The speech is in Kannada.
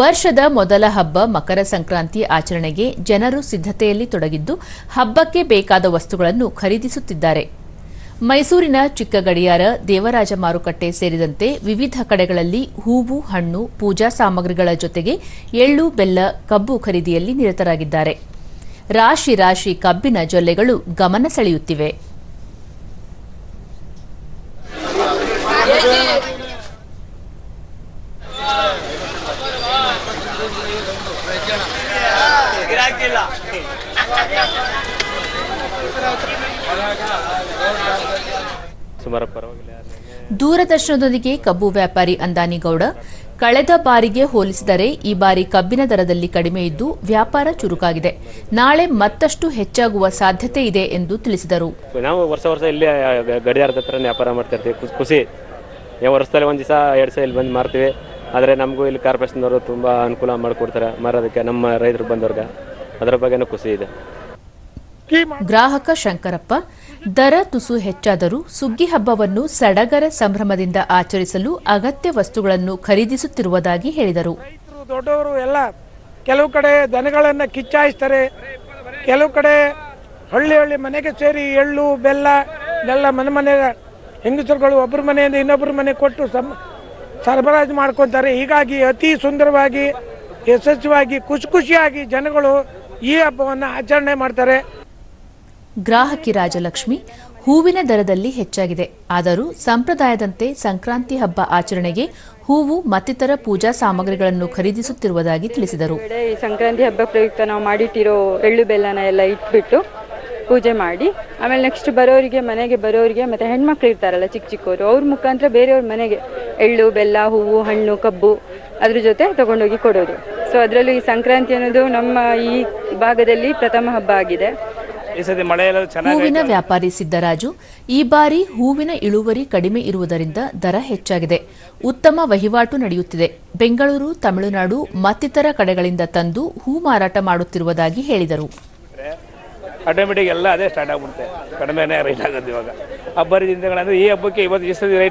ವರ್ಷದ ಮೊದಲ ಹಬ್ಬ ಮಕರ ಸಂಕ್ರಾಂತಿ ಆಚರಣೆಗೆ ಜನರು ಸಿದ್ಧತೆಯಲ್ಲಿ ತೊಡಗಿದ್ದು, ಹಬ್ಬಕ್ಕೆ ಬೇಕಾದ ವಸ್ತುಗಳನ್ನು ಖರೀದಿಸುತ್ತಿದ್ದಾರೆ. ಮೈಸೂರಿನ ಚಿಕ್ಕ ಗಡಿಯಾರ ದೇವರಾಜ ಮಾರುಕಟ್ಟೆ ಸೇರಿದಂತೆ ವಿವಿಧ ಕಡೆಗಳಲ್ಲಿ ಹೂವು, ಹಣ್ಣು, ಪೂಜಾ ಸಾಮಗ್ರಿಗಳ ಜೊತೆಗೆ ಎಳ್ಳು, ಬೆಲ್ಲ, ಕಬ್ಬು ಖರೀದಿಯಲ್ಲಿ ನಿರತರಾಗಿದ್ದಾರೆ. ರಾಶಿ ರಾಶಿ ಕಬ್ಬಿನ ಜೊಲ್ಲೆಗಳು ಗಮನ ಸೆಳೆಯುತ್ತಿವೆ. ಸುಮಾರು ಪರವಾಗಿಲ್ಲ ದೂರದರ್ಶನದೊಂದಿಗೆ ಕಬ್ಬು ವ್ಯಾಪಾರಿ ಅಂದಾನಿಗೌಡ ಕಳೆದ ಬಾರಿಗೆ ಹೋಲಿಸಿದರೆ ಈ ಬಾರಿ ಕಬ್ಬಿನ ದರದಲ್ಲಿ ಕಡಿಮೆ ಇದ್ದು ವ್ಯಾಪಾರ ಚುರುಕಾಗಿದೆ. ನಾಳೆ ಮತ್ತಷ್ಟು ಹೆಚ್ಚಾಗುವ ಸಾಧ್ಯತೆ ಇದೆ ಎಂದು ತಿಳಿಸಿದರು. ನಾವು ವರ್ಷ ವರ್ಷ ಇಲ್ಲಿ ಗಡಿಯಾರದ ಹತ್ರ ವ್ಯಾಪಾರ ಮಾಡ್ತಾ ಇರ್ತೀವಿ ಖುಷಿ- ವರ್ಷದಲ್ಲಿ ಒಂದು ದಿವಸ ಎರಡು ಸಾವಿರ ಇಲ್ಲಿ ಬಂದು ಮಾರ್ತೀವಿ. ಆದರೆ ನಮಗೂ ಇಲ್ಲಿ ಕಾರ್ಪೊರೇಷನ್ದವರು ತುಂಬ ಅನುಕೂಲ ಮಾಡಿಕೊಡ್ತಾರೆ. ಮಾರೋದಕ್ಕೆ ನಮ್ಮ ರೈತರು ಬಂದವ್ರಿಗೆ ಅದರ ಬಗ್ಗೆನೂ ಖುಷಿ ಇದೆ. ಗ್ರಾಹಕ ಶಂಕರಪ್ಪ ದರ ತುಸು ಹೆಚ್ಚಾದರೂ ಸುಗ್ಗಿ ಹಬ್ಬವನ್ನು ಸಡಗರ ಸಂಭ್ರಮದಿಂದ ಆಚರಿಸಲು ಅಗತ್ಯ ವಸ್ತುಗಳನ್ನು ಖರೀದಿಸುತ್ತಿರುವುದಾಗಿ ಹೇಳಿದರು. ರೈತರು ದೊಡ್ಡವರು ಎಲ್ಲ ಕೆಲವು ಕಡೆ ದನಗಳನ್ನು ಕಿಚ್ಚಾಯಿಸ್ತಾರೆ. ಕೆಲವು ಕಡೆ ಹಳ್ಳಿ ಹಳ್ಳಿ ಮನೆಗೆ ಸೇರಿ ಎಳ್ಳು ಬೆಲ್ಲ ಎಲ್ಲ ಮನೆ ಮನೆ ಹೆಂಗಸರುಗಳು ಒಬ್ಬರ ಮನೆಯಿಂದ ಇನ್ನೊಬ್ಬರ ಮನೆ ಕೊಟ್ಟು ಸರಬರಾಜು ಮಾಡ್ಕೊತಾರೆ. ಹೀಗಾಗಿ ಅತಿ ಸುಂದರವಾಗಿ ಯಶಸ್ವಿಯಾಗಿ ಖುಷಿ ಖುಷಿಯಾಗಿ ಜನಗಳು ಈ ಹಬ್ಬವನ್ನು ಆಚರಣೆ ಮಾಡ್ತಾರೆ. ಗ್ರಾಹಕಿ ರಾಜಲಕ್ಷ್ಮಿ ಹೂವಿನ ದರದಲ್ಲಿ ಹೆಚ್ಚಾಗಿದೆ. ಆದರೂ ಸಂಪ್ರದಾಯದಂತೆ ಸಂಕ್ರಾಂತಿ ಹಬ್ಬ ಆಚರಣೆಗೆ ಹೂವು ಮತ್ತಿತರ ಪೂಜಾ ಸಾಮಗ್ರಿಗಳನ್ನು ಖರೀದಿಸುತ್ತಿರುವುದಾಗಿ ತಿಳಿಸಿದರು. ಈ ಸಂಕ್ರಾಂತಿ ಹಬ್ಬ ಪ್ರಯುಕ್ತ ನಾವು ಮಾಡಿಟ್ಟಿರೋ ಎಳ್ಳು ಬೆಲ್ಲನ ಎಲ್ಲ ಇಟ್ಬಿಟ್ಟು ಪೂಜೆ ಮಾಡಿ. ಆಮೇಲೆ ನೆಕ್ಸ್ಟ್ ಬರೋರಿಗೆ ಮನೆಗೆ ಬರೋರಿಗೆ ಮತ್ತೆ ಹೆಣ್ಮಕ್ಳು ಇರ್ತಾರಲ್ಲ ಚಿಕ್ಕ ಚಿಕ್ಕವರು ಅವ್ರ ಮುಖಾಂತರ ಬೇರೆಯವ್ರ ಮನೆಗೆ ಎಳ್ಳು ಬೆಲ್ಲ ಹೂವು ಹಣ್ಣು ಕಬ್ಬು ಅದ್ರ ಜೊತೆ ತಗೊಂಡೋಗಿ ಕೊಡೋದು. ಸೊ ಅದರಲ್ಲೂ ಈ ಸಂಕ್ರಾಂತಿ ಅನ್ನೋದು ನಮ್ಮ ಈ ಭಾಗದಲ್ಲಿ ಪ್ರಥಮ ಹಬ್ಬ ಆಗಿದೆ. ಹೂವಿನ ವ್ಯಾಪಾರಿ ಸಿದ್ದರಾಜು ಈ ಬಾರಿ ಹೂವಿನ ಇಳುವರಿ ಕಡಿಮೆ ಇರುವುದರಿಂದ ದರ ಹೆಚ್ಚಾಗಿದೆ. ಉತ್ತಮ ವಹಿವಾಟು ನಡೆಯುತ್ತಿದೆ. ಬೆಂಗಳೂರು ತಮಿಳುನಾಡು ಮತ್ತಿತರ ಕಡೆಗಳಿಂದ ತಂದು ಹೂ ಮಾರಾಟ ಮಾಡುತ್ತಿರುವುದಾಗಿ ಹೇಳಿದರು. ಆಟೋಮೆಟಿಕ್ ಎಲ್ಲ ಅದೇ ಸ್ಟಾರ್ಟ್ ಆಗ್ಬಿಡುತ್ತೆ. ಕಡಿಮೆನೇ ರೈಟ್ ಆಗೋದು ಇವಾಗ. ಹಬ್ಬದ ದಿನಗಳಂದ್ರೆ ಈ ಹಬ್ಬಕ್ಕೆ ಇವತ್ತು ಇಷ್ಟು ರೈಟ್